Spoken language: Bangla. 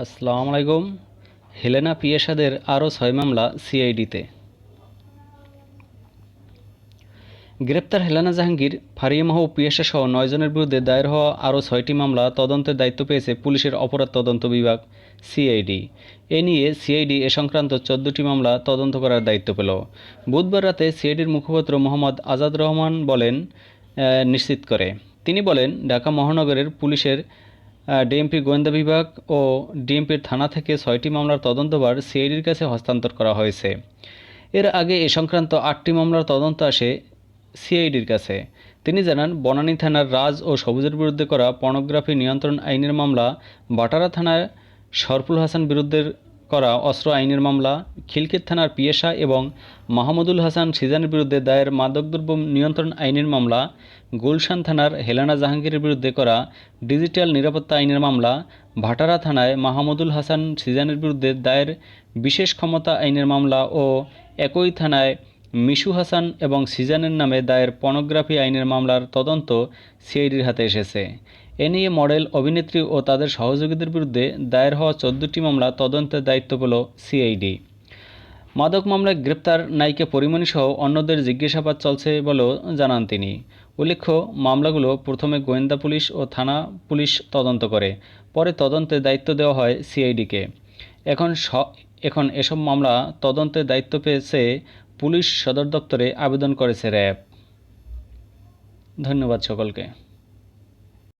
আসসালামু আলাইকুম। হেলেনা পিয়েসাদের আরও ছয় মামলা সিআইডিতে। গ্রেপ্তার হেলেনা জাহাঙ্গীর, ফারিয়ামাহ পিয়েসা সহ নয়জনের বিরুদ্ধে দায়ের হওয়া আরও ছয়টি মামলা তদন্তের দায়িত্ব পেয়েছে পুলিশের অপরাধ তদন্ত বিভাগ, সিআইডি। এ নিয়ে সিআইডি এ সংক্রান্ত চোদ্দটি মামলা তদন্ত করার দায়িত্ব পেল। বুধবার রাতে সিআইডির মুখপাত্র মোহাম্মদ আজাদ রহমান বলেন নিশ্চিত করে। তিনি বলেন, ঢাকা মহানগরের পুলিশের ডিএমপি গোয়েন্দা বিভাগ ও ডিএমপির থানা থেকে ছয়টি মামলার তদন্তভার সিআইডির কাছে হস্তান্তর করা হয়েছে। এর আগে এ সংক্রান্ত আটটি মামলার তদন্ত আসে সিআইডির কাছে। তিনি জানান, বনানী থানার রাজ ও সবুজের বিরুদ্ধে করা পর্নোগ্রাফি নিয়ন্ত্রণ আইনের মামলা বাটারা থানায় সরফুল হাসান বিরুদ্ধে করা অস্ত্র আইনের মামলা, খিলকিত থানার পিয়েসা এবং মাহমুদুল হাসান সিজানের বিরুদ্ধে দায়ের মাদকদ্রব্য নিয়ন্ত্রণ আইনের মামলা, গুলশান থানার হেলানা জাহাঙ্গীরের বিরুদ্ধে করা ডিজিটাল নিরাপত্তা আইনের মামলা, ভাটারা থানায় মাহমুদুল হাসান সিজানের বিরুদ্ধে দায়ের বিশেষ ক্ষমতা আইনের মামলা ও একই থানায় মিশু হাসান এবং সিজানের নামে দায়ের পর্নোগ্রাফি আইনের মামলার তদন্ত সিআইডির হাতে এসেছে। এ নিয়ে মডেল, অভিনেত্রী ও তাদের সহযোগীদের বিরুদ্ধে দায়ের হওয়া চোদ্দটি মামলা তদন্তের দায়িত্ব পেল সিআইডি। মাদক মামলায় গ্রেপ্তার নায়িকা পরিমণি সহ অন্যদের জিজ্ঞাসাবাদ চলছে বলেও জানান তিনি। উল্লেখ্য, মামলাগুলো প্রথমে গোয়েন্দা পুলিশ ও থানা পুলিশ তদন্ত করে, পরে তদন্তের দায়িত্ব দেওয়া হয় সিআইডিকে। এখন স, এখন এসব মামলা তদন্তের দায়িত্ব পেয়েছে পুলিশ সদর দপ্তরে আবেদন করেছে র্যাব। ধন্যবাদ সকলকে।